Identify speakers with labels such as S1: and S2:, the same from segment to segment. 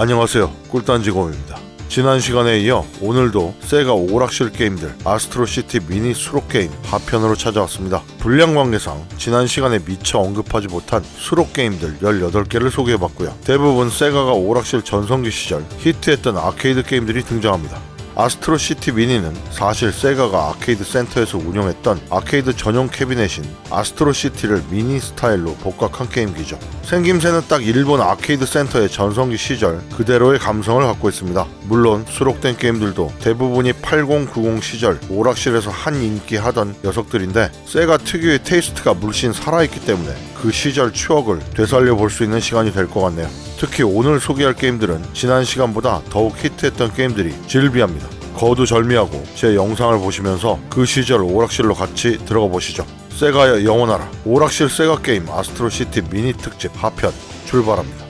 S1: 안녕하세요. 꿀단지검입니다. 지난 시간에 이어 오늘도 세가 오락실 게임들 아스트로시티 미니 수록 게임 하편으로 찾아왔습니다. 분량 관계상 지난 시간에 미처 언급하지 못한 수록 게임들 18개를 소개해봤고요. 대부분 세가가 오락실 전성기 시절 히트했던 아케이드 게임들이 등장합니다 아스트로 시티 미니는 사실 세가가 아케이드 센터에서 운영했던 아케이드 전용 캐비넷인 아스트로 시티를 미니 스타일로 복각한 게임기죠. 생김새는 딱 일본 아케이드 센터의 전성기 시절 그대로의 감성을 갖고 있습니다. 물론 수록된 게임들도 대부분이 8090 시절 오락실에서 한 인기 하던 녀석들인데 세가 특유의 테이스트가 물씬 살아있기 때문에 그 시절 추억을 되살려 볼 수 있는 시간이 될 것 같네요. 특히 오늘 소개할 게임들은 지난 시간보다 더욱 히트했던 게임들이 질비합니다. 거두절미하고 제 영상을 보시면서 그 시절 오락실로 같이 들어가 보시죠. 세가의 영원하라 오락실 세가 게임 아스트로시티 미니 특집 하편 출발합니다.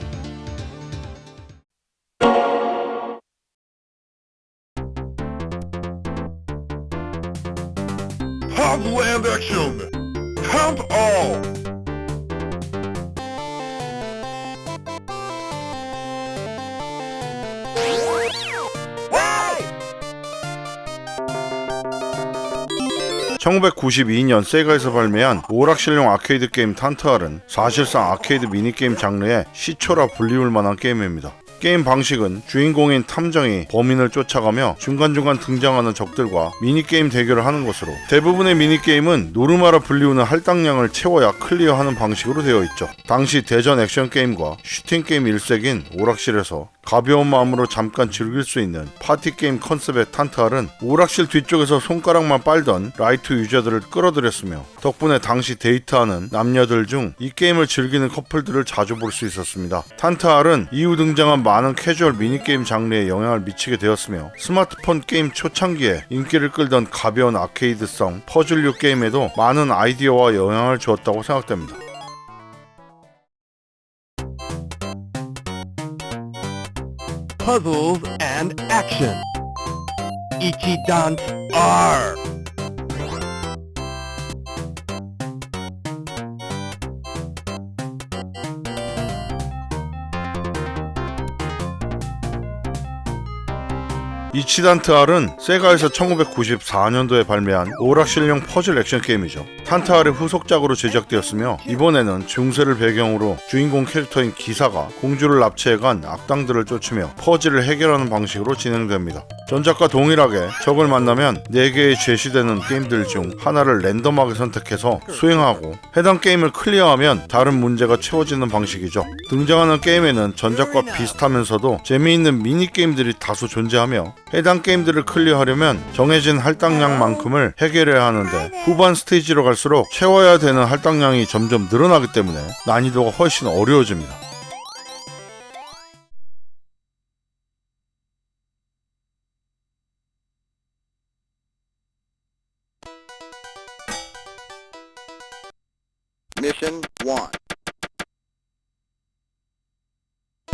S2: Hogland action! Count all! Hey!
S1: 1992년 세가에서 발매한 오락실용 아케이드 게임 탄트알은 사실상 아케이드 미니게임 장르의 시초라 불리울 만한 게임입니다. 게임 방식은 주인공인 탐정이 범인을 쫓아가며 중간중간 등장하는 적들과 미니게임 대결을 하는 것으로 대부분의 미니게임은 노르마라 불리우는 할당량을 채워야 클리어하는 방식으로 되어 있죠. 당시 대전 액션 게임과 슈팅 게임 일색인 오락실에서 가벼운 마음으로 잠깐 즐길 수 있는 파티 게임 컨셉의 탄트알은 오락실 뒤쪽에서 손가락만 빨던 라이트 유저들을 끌어들였으며 덕분에 당시 데이트하는 남녀들 중 이 게임을 즐기는 커플들을 자주 볼 수 있었습니다. 탄트알은 이후 등장한 많은 캐주얼 미니게임 장르에 영향을 미치게 되었으며 스마트폰 게임 초창기에 인기를 끌던 가벼운 아케이드성 퍼즐류 게임에도 많은 아이디어와 영향을 주었다고 생각됩니다.
S2: Puzzles and action. Ichidance R.
S1: 이치단트 R은 세가에서 1994년도에 발매한 오락실용 퍼즐 액션 게임이죠. 탄트 R의 후속작으로 제작되었으며 이번에는 중세를 배경으로 주인공 캐릭터인 기사가 공주를 납치해간 악당들을 쫓으며 퍼즐을 해결하는 방식으로 진행됩니다. 전작과 동일하게 적을 만나면 4개의 제시되는 게임들 중 하나를 랜덤하게 선택해서 수행하고 해당 게임을 클리어하면 다른 문제가 채워지는 방식이죠. 등장하는 게임에는 전작과 비슷하면서도 재미있는 미니게임들이 다수 존재하며 해당 게임들을 클리어하려면 정해진 할당량만큼을 해결해야 하는데 후반 스테이지로 갈수록 채워야 되는 할당량이 점점 늘어나기 때문에 난이도가 훨씬 어려워집니다.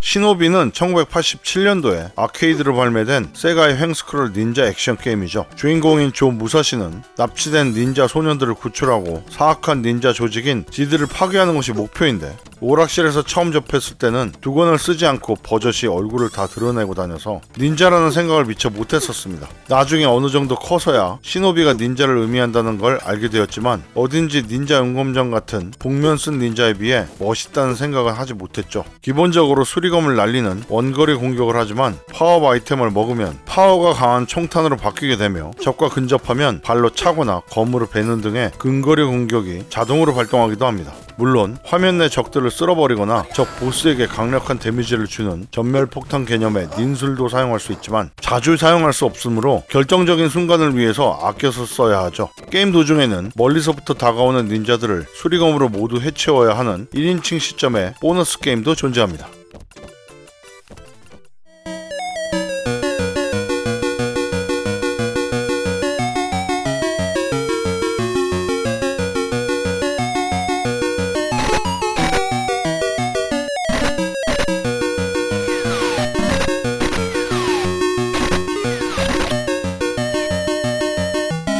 S1: 시노비는 1987년도에 아케이드로 발매된 세가의 횡스크롤 닌자 액션 게임이죠. 주인공인 조 무사시는 납치된 닌자 소년들을 구출하고 사악한 닌자 조직인 지드를 파괴하는 것이 목표인데 오락실에서 처음 접했을 때는 두건을 쓰지 않고 버젓이 얼굴을 다 드러내고 다녀서 닌자라는 생각을 미처 못했었습니다. 나중에 어느 정도 커서야 시노비가 닌자를 의미한다는 걸 알게 되었지만 어딘지 닌자 용검전 같은 복면 쓴 닌자에 비해 멋있다는 생각은 하지 못했죠. 기본적으로 수리검을 날리는 원거리 공격을 하지만 파업 아이템을 먹으면 파워가 강한 총탄으로 바뀌게 되며 적과 근접하면 발로 차거나 검으로 베는 등의 근거리 공격이 자동으로 발동하기도 합니다. 물론 화면 내 적들을 쓸어버리거나 적 보스에게 강력한 데미지를 주는 전멸 폭탄 개념의 닌술도 사용할 수 있지만 자주 사용할 수 없으므로 결정적인 순간을 위해서 아껴서 써야 하죠. 게임 도중에는 멀리서부터 다가오는 닌자들을 수리검으로 모두 해치워야 하는 1인칭 시점의 보너스 게임도 존재합니다.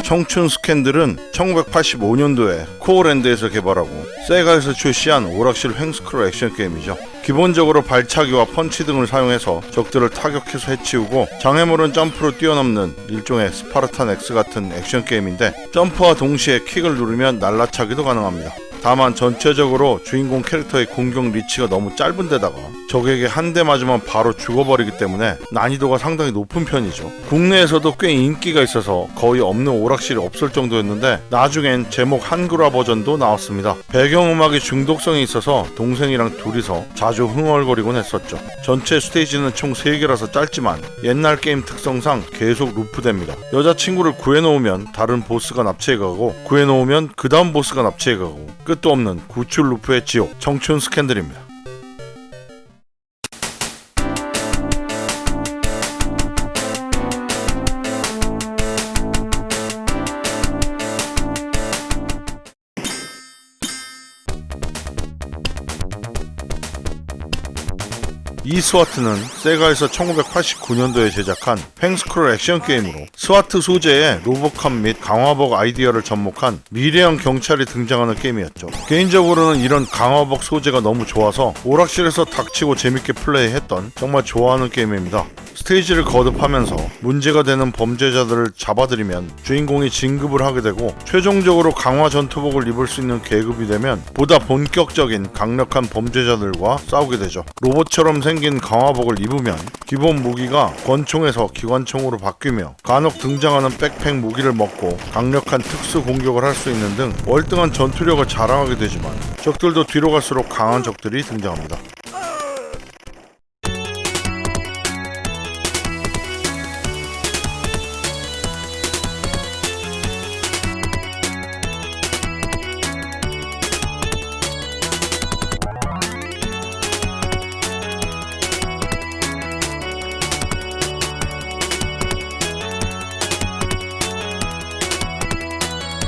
S1: 청춘 스캔들은 1985년도에 코어랜드에서 개발하고 세가에서 출시한 오락실 횡스크롤 액션 게임이죠. 기본적으로 발차기와 펀치 등을 사용해서 적들을 타격해서 해치우고 장애물은 점프로 뛰어넘는 일종의 스파르탄 X 같은 액션 게임인데 점프와 동시에 킥을 누르면 날라차기도 가능합니다. 다만 전체적으로 주인공 캐릭터의 공격 리치가 너무 짧은 데다가 적에게 한 대 맞으면 바로 죽어버리기 때문에 난이도가 상당히 높은 편이죠. 국내에서도 꽤 인기가 있어서 거의 없는 오락실이 없을 정도였는데 나중엔 제목 한글화 버전도 나왔습니다. 배경음악이 중독성이 있어서 동생이랑 둘이서 자주 흥얼거리곤 했었죠. 전체 스테이지는 총 3개라서 짧지만 옛날 게임 특성상 계속 루프됩니다. 여자친구를 구해놓으면 다른 보스가 납치해가고 구해놓으면 그 다음 보스가 납치해가고 끝도 없는 구출 루프의 지옥 청춘 스캔들입니다. 스와트는 세가에서 1989년도에 제작한 팽스크롤 액션 게임으로 스와트 소재의 로보캅 및 강화복 아이디어를 접목한 미래형 경찰이 등장하는 게임이었죠. 개인적으로는 이런 강화복 소재가 너무 좋아서 오락실에서 닥치고 재밌게 플레이했던 정말 좋아하는 게임입니다. 스테이지를 거듭하면서 문제가 되는 범죄자들을 잡아들이면 주인공이 진급을 하게 되고 최종적으로 강화 전투복을 입을 수 있는 계급이 되면 보다 본격적인 강력한 범죄자들과 싸우게 되죠. 로봇처럼 생긴 강화복을 입으면 기본 무기가 권총에서 기관총으로 바뀌며 간혹 등장하는 백팩 무기를 먹고 강력한 특수 공격을 할 수 있는 등 월등한 전투력을 자랑하게 되지만 적들도 뒤로 갈수록 강한 적들이 등장합니다.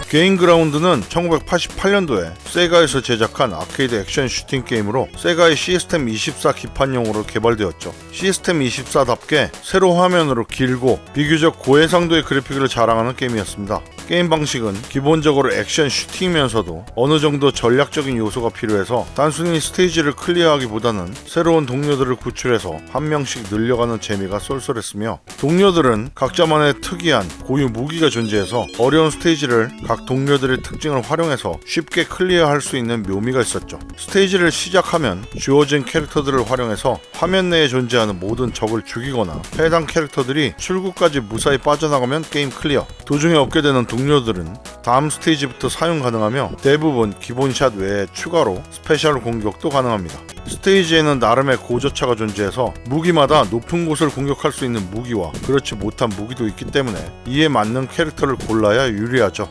S1: 게임 그라운드는 1988년도에 세가에서 제작한 아케이드 액션 슈팅 게임으로 세가의 시스템 24 기판용으로 개발되었죠. 시스템 24답게 세로 화면으로 길고 비교적 고해상도의 그래픽을 자랑하는 게임이었습니다. 게임 방식은 기본적으로 액션 슈팅이면서도 어느 정도 전략적인 요소가 필요해서 단순히 스테이지를 클리어하기보다는 새로운 동료들을 구출해서 한 명씩 늘려가는 재미가 쏠쏠했으며 동료들은 각자만의 특이한 고유 무기가 존재해서 어려운 스테이지를 각 동료들의 특징을 활용해서 쉽게 클리어할 수 있는 묘미가 있었죠. 스테이지를 시작하면 주어진 캐릭터들을 활용해서 화면 내에 존재하는 모든 적을 죽이거나 해당 캐릭터들이 출구까지 무사히 빠져나가면 게임 클리어. 도중에 얻게 되는 동료들은 다음 스테이지부터 사용 가능하며 대부분 기본 샷 외에 추가로 스페셜 공격도 가능합니다. 스테이지에는 나름의 고저차가 존재해서 무기마다 높은 곳을 공격할 수 있는 무기와 그렇지 못한 무기도 있기 때문에 이에 맞는 캐릭터를 골라야 유리하죠.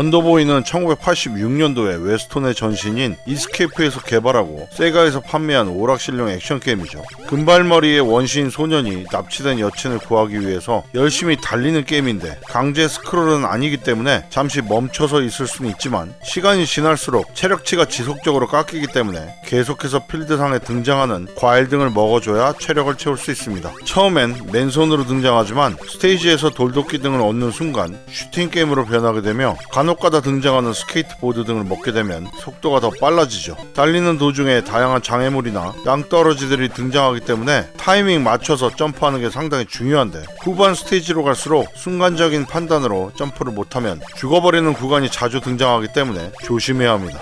S1: 원더보이는 1986년도에 웨스톤의 전신인 이스케이프에서 개발하고 세가에서 판매한 오락실용 액션 게임이죠. 금발머리의 원시인 소년이 납치된 여친을 구하기 위해서 열심히 달리는 게임인데 강제 스크롤은 아니기 때문에 잠시 멈춰서 있을 수는 있지만 시간이 지날수록 체력치가 지속적으로 깎이기 때문에 계속해서 필드상에 등장하는 과일 등을 먹어줘야 체력을 채울 수 있습니다. 처음엔 맨손으로 등장하지만 스테이지에서 돌도끼 등을 얻는 순간 슈팅 게임으로 변하게 되며 간혹 가다 등장하는 스케이트보드 등을 먹게 되면 속도가 더 빨라지죠. 달리는 도중에 다양한 장애물이나 낭떠러지들이 등장하기 때문에 타이밍 맞춰서 점프하는 게 상당히 중요한데 후반 스테이지로 갈수록 순간적인 판단으로 점프를 못하면 죽어버리는 구간이 자주 등장하기 때문에 조심해야 합니다.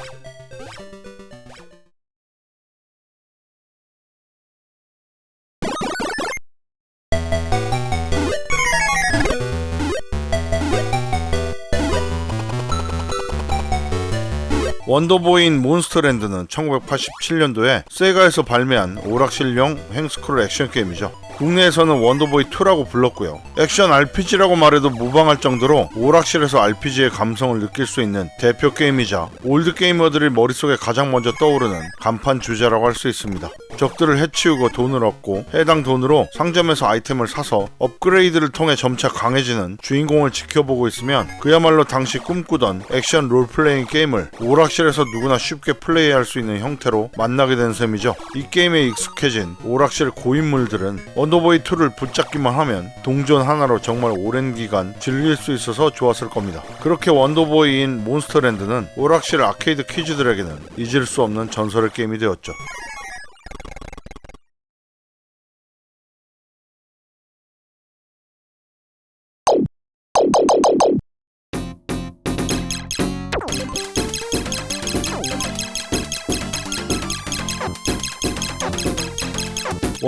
S1: 원더보인 몬스터랜드는 1987년도에 세가에서 발매한 오락실용 횡스크롤 액션 게임이죠. 국내에서는 원더보이 2라고 불렀고요. 액션 RPG라고 말해도 무방할 정도로 오락실에서 RPG의 감성을 느낄 수 있는 대표 게임이자 올드 게이머들이 머릿속에 가장 먼저 떠오르는 간판 주제라고 할 수 있습니다. 적들을 해치우고 돈을 얻고 해당 돈으로 상점에서 아이템을 사서 업그레이드를 통해 점차 강해지는 주인공을 지켜보고 있으면 그야말로 당시 꿈꾸던 액션 롤플레잉 게임을 오락실에서 누구나 쉽게 플레이할 수 있는 형태로 만나게 된 셈이죠. 이 게임에 익숙해진 오락실 고인물들은 원더보이 2를 붙잡기만 하면 동전 하나로 정말 오랜 기간 즐길 수 있어서 좋았을 겁니다. 그렇게 원더보이인 몬스터랜드는 오락실 아케이드 키즈들에게는 잊을 수 없는 전설의 게임이 되었죠.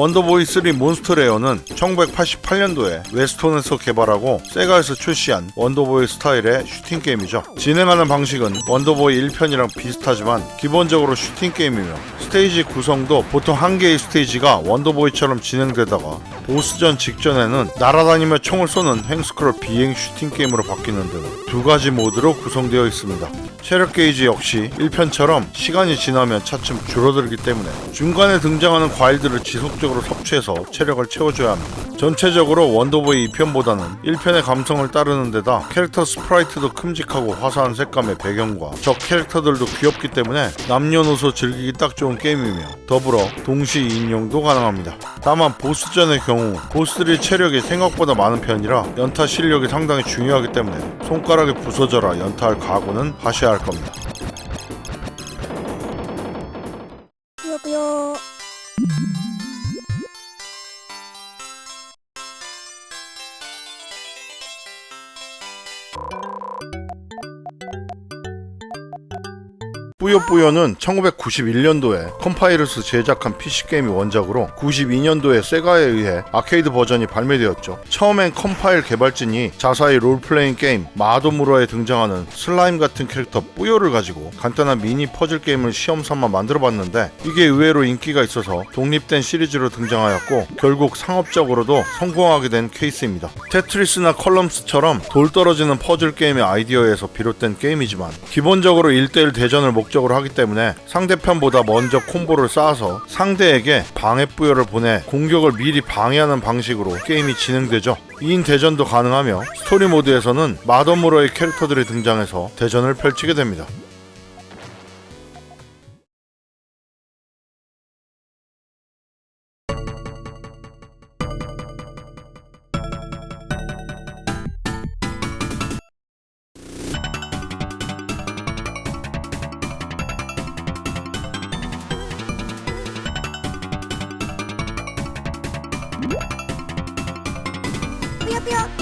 S1: 원더보이 3 몬스터레어는 1988년도에 웨스톤에서 개발하고 세가에서 출시한 원더보이 스타일의 슈팅 게임이죠. 진행하는 방식은 원더보이 1편이랑 비슷하지만 기본적으로 슈팅 게임이며 스테이지 구성도 보통 한 개의 스테이지가 원더보이처럼 진행되다가 보스전 직전에는 날아다니며 총을 쏘는 횡스크롤 비행 슈팅 게임으로 바뀌는 등 두 가지 모드로 구성되어 있습니다. 체력 게이지 역시 1편처럼 시간이 지나면 차츰 줄어들기 때문에 중간에 등장하는 과일들을 지속적으로 섭취해서 체력을 채워줘야 합니다. 전체적으로 원더보이 2편보다는 1편의 감성을 따르는 데다 캐릭터 스프라이트도 큼직하고 화사한 색감의 배경과 적 캐릭터들도 귀엽기 때문에 남녀노소 즐기기 딱 좋은 게임이며 더불어 동시 인용도 가능합니다. 다만 보스전의 경우 보스들의 체력이 생각보다 많은 편이라 연타 실력이 상당히 중요하기 때문에 손가락이 부서져라 연타할 각오는 하셔야 할 겁니다. 뿌요뿌요는 1991년도에 컴파이러스 제작한 PC게임이 원작으로 92년도에 세가에 의해 아케이드 버전이 발매되었죠. 처음엔 컴파일 개발진이 자사의 롤플레잉 게임 마도무러에 등장하는 슬라임 같은 캐릭터 뿌요를 가지고 간단한 미니 퍼즐 게임을 시험 삼아 만들어봤는데 이게 의외로 인기가 있어서 독립된 시리즈로 등장하였고 결국 상업적으로도 성공하게 된 케이스입니다. 테트리스나 컬럼스처럼 돌 떨어지는 퍼즐 게임의 아이디어에서 비롯된 게임이지만 기본적으로 1대1 대전을 목적으로 하기 때문에 상대편보다 먼저 콤보를 쌓아서 상대에게 방해 뿌요를 보내 공격을 미리 방해하는 방식으로 게임이 진행되죠. 2인 대전도 가능하며 스토리 모드에서는 마더무러의 캐릭터들이 등장해서 대전을 펼치게 됩니다.
S3: 뿌요뿌요 트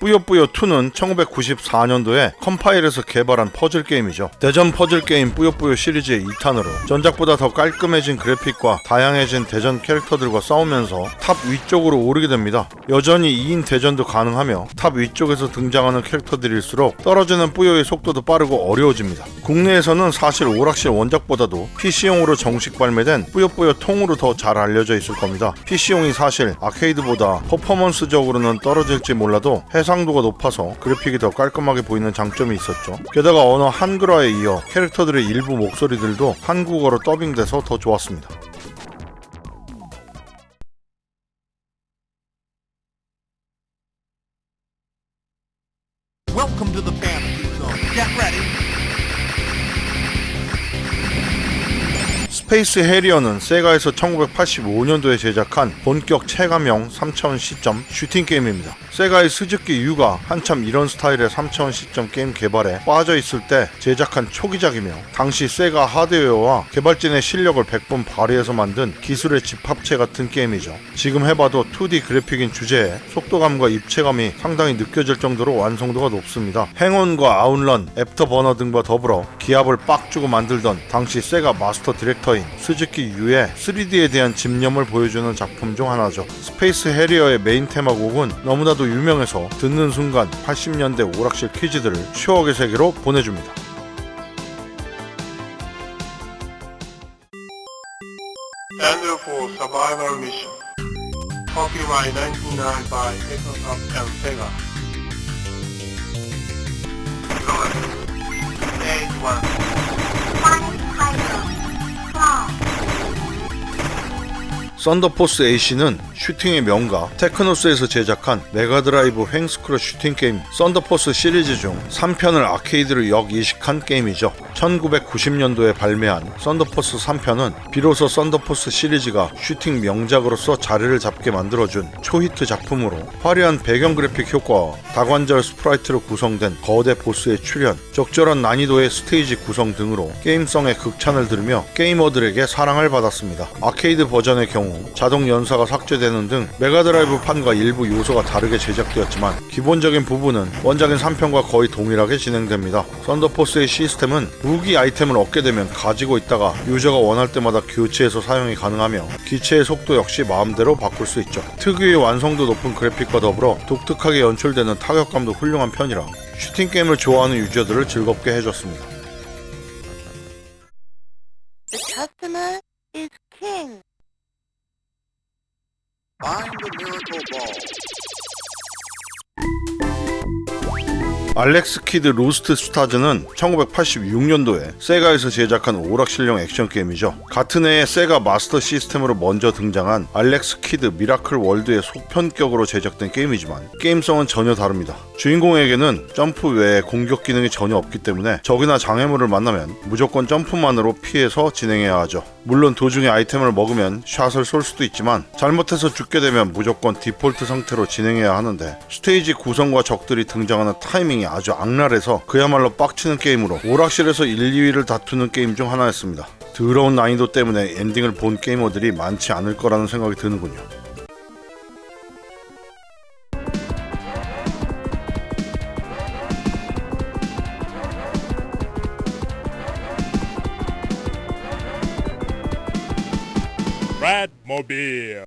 S1: 뿌요뿌요 2는 1994년도에 컴파일에서 개발한 퍼즐 게임이죠. 대전 퍼즐 게임 뿌요뿌요 시리즈의 2탄으로 전작보다 더 깔끔해진 그래픽과 다양해진 대전 캐릭터들과 싸우면서 탑 위쪽으로 오르게 됩니다. 여전히 2인 대전도 가능하며 탑 위쪽에서 등장하는 캐릭터들일수록 떨어지는 뿌요의 속도도 빠르고 어려워집니다. 국내에서는 사실 오락실 원작보다도 PC용으로 정식 발매된 뿌요뿌요 통으로 더 잘 알려져 있을 겁니다. PC용이 사실 아케이드보다 퍼포먼스적으로는 떨어질지 몰라도 해 상도가 높아서 그래픽이 더 깔끔하게 보이는 장점이 있었죠. 게다가 언어 한글화에 이어 캐릭터들의 일부 목소리들도 한국어로 더빙돼서 더 좋았습니다. 스페이스 해리어는 세가에서 1985년도에 제작한 본격 체감형 3차원 시점 슈팅 게임입니다. 세가의 스즈키 유가 한참 이런 스타일의 3차원 시점 게임 개발에 빠져 있을 때 제작한 초기작이며 당시 세가 하드웨어와 개발진의 실력을 100번 발휘해서 만든 기술의 집합체 같은 게임이죠. 지금 해봐도 2D 그래픽인 주제에 속도감과 입체감이 상당히 느껴질 정도로 완성도가 높습니다. 행운과 아웃런, 애프터버너 등과 더불어 기압을 빡 주고 만들던 당시 세가 마스터 디렉터인 스즈키 유의 3D에 대한 집념을 보여주는 작품 중 하나죠. 스페이스 해리어의 메인 테마곡은 너무나도 유명해서 듣는 순간 80년대 오락실 퀴즈들을 추억의 세계로 보내줍니다.
S4: Ender for Survivor Mission. Copyright 99 by Microsoft and Sega. Stage 1.
S3: One title. Claw.
S1: 썬더포스 AC는 슈팅의 명가 테크노스에서 제작한 메가드라이브 횡스크롤 슈팅 게임 썬더포스 시리즈 중 3편을 아케이드로 역이식한 게임이죠. 1990년도에 발매한 썬더포스 3편은 비로소 썬더포스 시리즈가 슈팅 명작으로서 자리를 잡게 만들어준 초히트 작품으로 화려한 배경 그래픽 효과와 다관절 스프라이트로 구성된 거대 보스의 출현, 적절한 난이도의 스테이지 구성 등으로 게임성의 극찬을 들으며 게이머들에게 사랑을 받았습니다. 아케이드 버전의 경우 자동 연사가 삭제 되는 등 메가드라이브 판과 일부 요소가 다르게 제작되었지만 기본적인 부분은 원작인 3편과 거의 동일하게 진행됩니다. 썬더포스의 시스템은 무기 아이템을 얻게 되면 가지고 있다가 유저가 원할 때마다 교체해서 사용이 가능하며 기체의 속도 역시 마음대로 바꿀 수 있죠. 특유의 완성도 높은 그래픽과 더불어 독특하게 연출되는 타격감도 훌륭한 편이라 슈팅 게임을 좋아하는 유저들을 즐겁게 해줬습니다. 알렉스 키드 로스트 스타즈는 1986년도에 세가에서 제작한 오락실용 액션 게임이죠. 같은 해에 세가 마스터 시스템으로 먼저 등장한 알렉스 키드 미라클 월드의 속편격으로 제작된 게임이지만 게임성은 전혀 다릅니다. 주인공에게는 점프 외에 공격 기능이 전혀 없기 때문에 적이나 장애물을 만나면 무조건 점프만으로 피해서 진행해야 하죠. 물론 도중에 아이템을 먹으면 샷을 쏠 수도 있지만 잘못해서 죽게 되면 무조건 디폴트 상태로 진행해야 하는데 스테이지 구성과 적들이 등장하는 타이밍이 아주 악랄해서 그야말로 빡치는 게임으로 오락실에서 1, 2위를 다투는 게임 중 하나였습니다. 더러운 난이도 때문에 엔딩을 본 게이머들이 많지 않을 거라는 생각이 드는군요.
S5: Radmobile.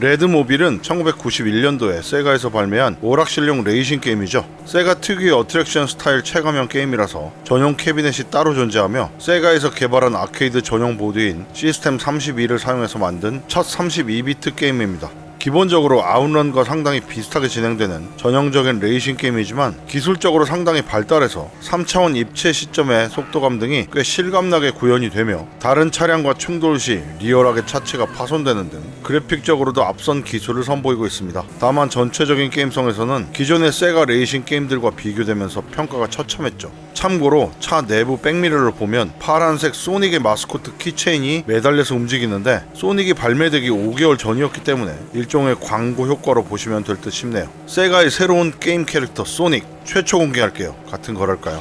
S1: 레드모빌은 1991년도에 세가에서 발매한 오락실용 레이싱 게임이죠. 세가 특유의 어트랙션 스타일 체감형 게임이라서 전용 캐비넷이 따로 존재하며 세가에서 개발한 아케이드 전용 보드인 시스템 32를 사용해서 만든 첫 32비트 게임입니다. 기본적으로 아웃런과 상당히 비슷하게 진행되는 전형적인 레이싱 게임이지만 기술적으로 상당히 발달해서 3차원 입체 시점의 속도감 등이 꽤 실감나게 구현이 되며 다른 차량과 충돌 시 리얼하게 차체가 파손되는 등 그래픽적으로도 앞선 기술을 선보이고 있습니다. 다만 전체적인 게임성에서는 기존의 세가 레이싱 게임들과 비교되면서 평가가 처참했죠. 참고로 차 내부 백미러를 보면 파란색 소닉의 마스코트 키체인이 매달려서 움직이는데 소닉이 발매되기 5개월 전이었기 때문에 일종의 광고 효과로 보시면 될 듯 싶네요. 세가의 새로운 게임 캐릭터 소닉 최초 공개할게요. 같은 거랄까요?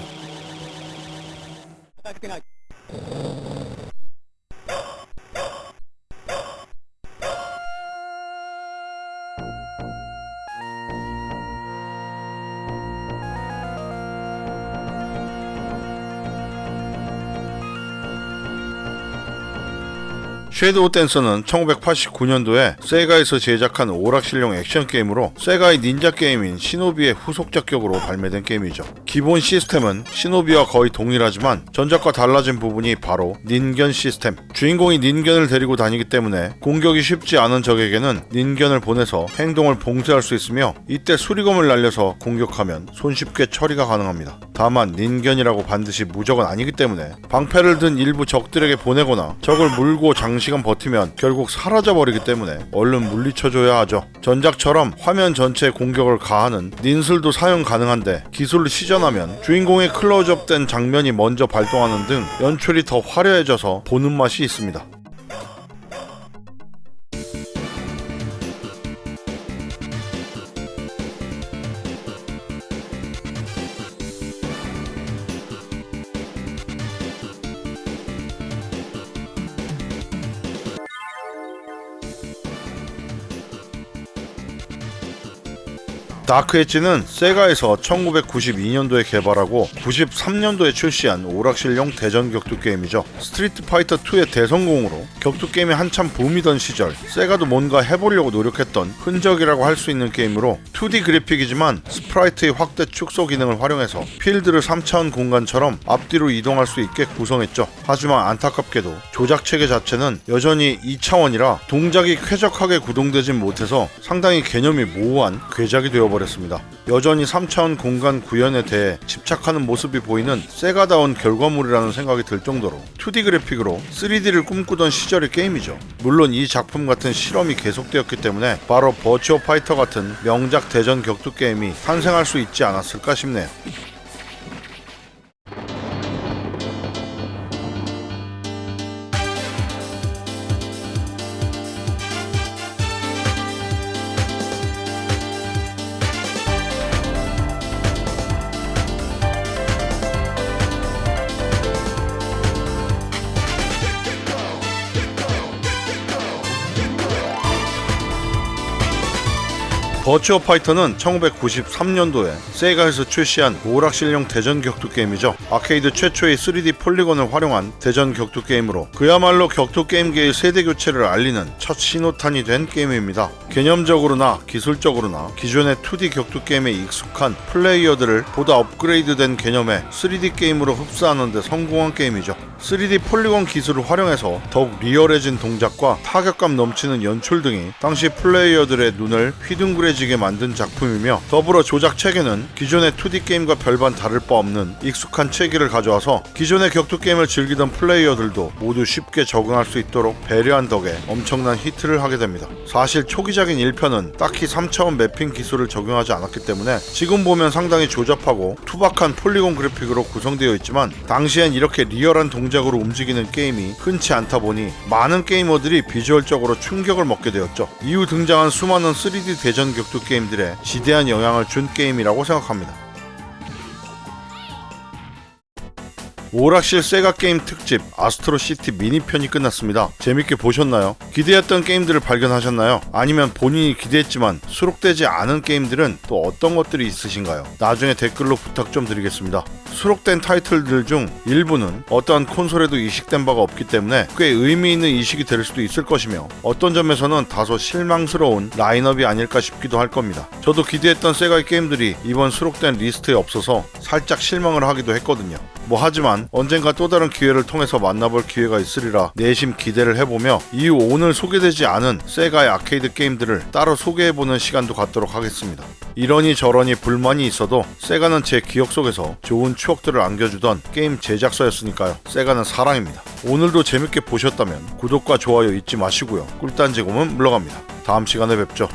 S1: 섀도우 댄서는 1989년도에 세가에서 제작한 오락실용 액션 게임으로 세가의 닌자 게임인 시노비의 후속작격으로 발매된 게임이죠. 기본 시스템은 시노비와 거의 동일하지만 전작과 달라진 부분이 바로 닌견 시스템. 주인공이 닌견을 데리고 다니기 때문에 공격이 쉽지 않은 적에게는 닌견을 보내서 행동을 봉쇄할 수 있으며 이때 수리검을 날려서 공격하면 손쉽게 처리가 가능합니다. 다만 닌견이라고 반드시 무적은 아니기 때문에 방패를 든 일부 적들에게 보내거나 적을 물고 장 시간 버티면 결국 사라져 버리기 때문에 얼른 물리쳐줘야 하죠. 전작처럼 화면 전체에 공격을 가하는 닌슬도 사용 가능한데 기술을 시전하면 주인공의 클로즈업된 장면이 먼저 발동하는 등 연출이 더 화려해져서 보는 맛이 있습니다. 다크 엣지는 세가에서 1992년도에 개발하고 93년도에 출시한 오락실용 대전 격투 게임이죠. 스트리트 파이터 2의 대성공으로 격투 게임이 한참 붐이던 시절 세가도 뭔가 해보려고 노력했던 흔적이라고 할 수 있는 게임으로 2D 그래픽이지만 스프라이트의 확대 축소 기능을 활용해서 필드를 3차원 공간처럼 앞뒤로 이동할 수 있게 구성했죠. 하지만 안타깝게도 조작 체계 자체는 여전히 2차원이라 동작이 쾌적하게 구동되진 못해서 상당히 개념이 모호한 괴작이 되어버렸습니다. 버렸습니다. 여전히 3차원 공간 구현에 대해 집착하는 모습이 보이는 세가다운 결과물이라는 생각이 들 정도로 2D 그래픽으로 3D를 꿈꾸던 시절의 게임이죠. 물론 이 작품 같은 실험이 계속되었기 때문에 바로 버추어 파이터 같은 명작 대전 격투 게임이 탄생할 수 있지 않았을까 싶네요. 버추어 파이터는 1993년도에 세가에서 출시한 오락실용 대전 격투 게임이죠. 아케이드 최초의 3D 폴리곤을 활용한 대전 격투 게임으로 그야말로 격투 게임계의 세대 교체를 알리는 첫 신호탄이 된 게임입니다. 개념적으로나 기술적으로나 기존의 2D 격투 게임에 익숙한 플레이어들을 보다 업그레이드된 개념의 3D 게임으로 흡수하는 데 성공한 게임이죠. 3D 폴리곤 기술을 활용해서 더욱 리얼해진 동작과 타격감 넘치는 연출 등이 당시 플레이어들의 눈을 휘둥그레 지게 만든 작품이며 더불어 조작 체계는 기존의 2D 게임과 별반 다를 바 없는 익숙한 체계를 가져와서 기존의 격투 게임을 즐기던 플레이어들도 모두 쉽게 적응할 수 있도록 배려한 덕에 엄청난 히트를 하게 됩니다. 사실 초기작인 1편은 딱히 3차원 매핑 기술을 적용하지 않았기 때문에 지금 보면 상당히 조잡하고 투박한 폴리곤 그래픽으로 구성되어 있지만 당시엔 이렇게 리얼한 동작으로 움직이는 게임이 흔치 않다 보니 많은 게이머들이 비주얼적으로 충격을 먹게 되었죠. 이후 등장한 수많은 3D 대전 격투 게임들에 지대한 영향을 준 게임이라고 생각합니다. 오락실 세가 게임 특집 아스트로 시티 미니 편이 끝났습니다. 재밌게 보셨나요? 기대했던 게임들을 발견하셨나요? 아니면 본인이 기대했지만 수록되지 않은 게임들은 또 어떤 것들이 있으신가요? 나중에 댓글로 부탁 좀 드리겠습니다. 수록된 타이틀들 중 일부는 어떠한 콘솔에도 이식된 바가 없기 때문에 꽤 의미 있는 이식이 될 수도 있을 것이며 어떤 점에서는 다소 실망스러운 라인업이 아닐까 싶기도 할 겁니다. 저도 기대했던 세가의 게임들이 이번 수록된 리스트에 없어서 살짝 실망을 하기도 했거든요. 뭐 하지만 언젠가 또 다른 기회를 통해서 만나볼 기회가 있으리라 내심 기대를 해보며 이후 오늘 소개되지 않은 세가의 아케이드 게임들을 따로 소개해보는 시간도 갖도록 하겠습니다. 이러니 저러니 불만이 있어도 세가는 제 기억 속에서 좋은 추억들을 안겨주던 게임 제작사였으니까요. 세가는 사랑입니다. 오늘도 재밌게 보셨다면 구독과 좋아요 잊지 마시고요. 꿀단지곰은 물러갑니다. 다음 시간에 뵙죠.